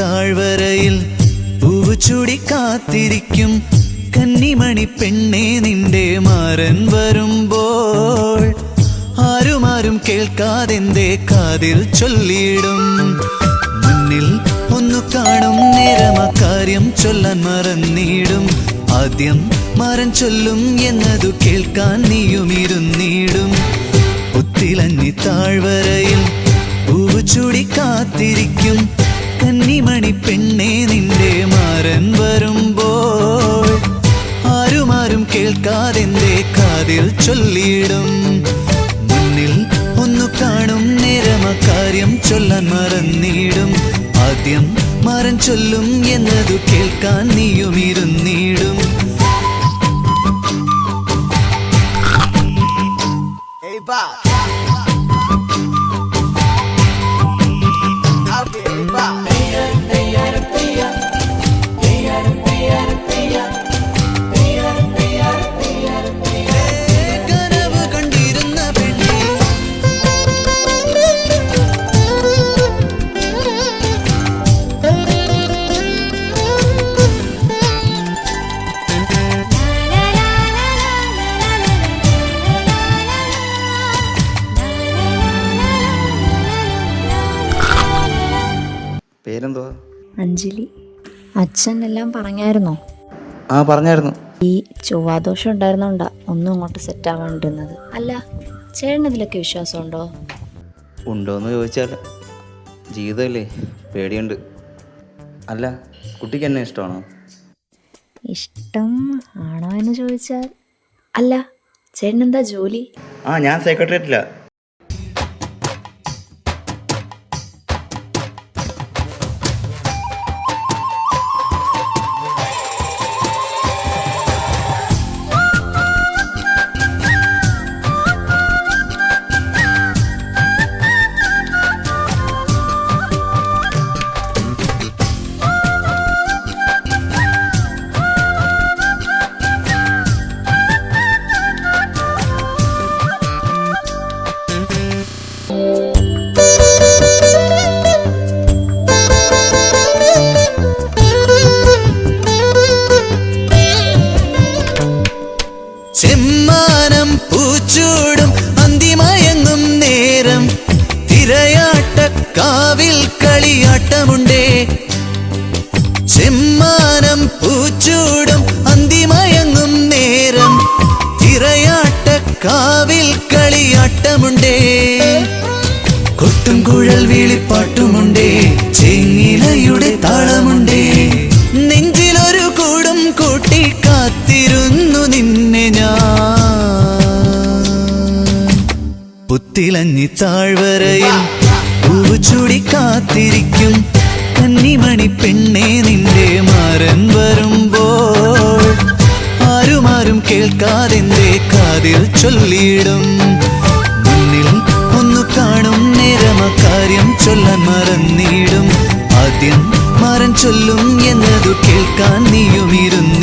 താഴ്വരയിൽ പൂവ് ചുടി കാത്തിരിക്കും. കന്നിമണി പെണ്ണെ നിന്റെ മാരൻ വരുമ്പോൾ ആരുമാരും കേൾക്കാതെന്റെ കാതിൽ ചൊല്ലിയിടും. മുന്നിൽ ഒന്നു കാണും നേരം കാര്യം ചൊല്ലാൻ മറന്നിടും. ആദ്യം മരം ചൊല്ലും എന്നതു കേൾക്കാൻ നീയും ഇരുന്നിടും. ഒത്തിലഞ്ഞി താഴ്വരയിൽ പൂവ് ചൂടി കാത്തിരിക്കും. കന്നിമണി പെണ്ണേ നിന്റെ മാരൻ വരുമ്പോൾ ആരുമാരും കേൾക്കാതെന്റെ കാതിൽ ചൊല്ലിയിടും. മുന്നിൽ ഒന്നു കാണും നേരമ കാര്യം ചൊല്ലാൻ മറന്നിടും. ആദ്യം മാറൻ ചൊല്ലും എന്നതു കേൾക്കാൻ നീയും ഇരുന്നിടും. Hey. about. പേരെന്തുവാ? അഞ്ജലി. അച്ഛൻ എല്ലാം പറഞ്ഞായിരുന്നോ? ആ പറഞ്ഞായിരുന്നു. ഈ ചൊവ്വാദോഷം ഉണ്ടായിരുന്നോണ്ടാ ഒന്നും അങ്ങോട്ട് സെറ്റ് ആവാണ്ടിരുന്നത്. അല്ല ചേട്ടന് ഇതിലൊക്കെ വിശ്വാസമുണ്ടോ? ഉണ്ടോയെന്ന് ചോദിച്ചാൽ ജീവിതമല്ലേ പേടിയുണ്ട്. അല്ല കുട്ടിക്ക് എന്നെ ഇഷ്ടമാണോ? ഇഷ്ടം ആണോ എന്ന് ചോദിച്ചാൽ? അല്ല ചേട്ടനെന്താ ജോലി? ആ ഞാൻ സെക്രട്ടേറിയറ്റില്ല കാവിൽ കളിയാട്ടമുണ്ടേ. ചെമ്മാനം പൂച്ചൂടും അന്തിമയങ്ങും നേരം. തിരയാട്ട കാവിൽ കളിയാട്ടമുണ്ടേ. കൊട്ടും കുഴൽ വീളിപ്പാട്ടുമുണ്ടേ. ചെങ്ങിലയുടെ താളമുണ്ടേ. നെഞ്ചിലൊരു കൂടും കൂട്ടി കാത്തിരുന്നു നിന്നെ ഞാൻ. പുത്തിലഞ്ഞി താഴ്വരയിൽ പൂവ് ചൂടി കാത്തിരിക്കും. കന്നിമണി പെണ്ണെ നിന്റെ മാരൻ വരുമ്പോൾ. ആരുമാരും കേൾക്കാതെന്റെ കാതിൽ ചൊല്ലിയിടും. മുന്നിൽ ഒന്നു കാണും നേരം അക്കാര്യം ചൊല്ലാൻ മറന്നിടും. ആദ്യം മരം ചൊല്ലും എന്നതു കേൾക്കാൻ നീയുമിരുന്നു.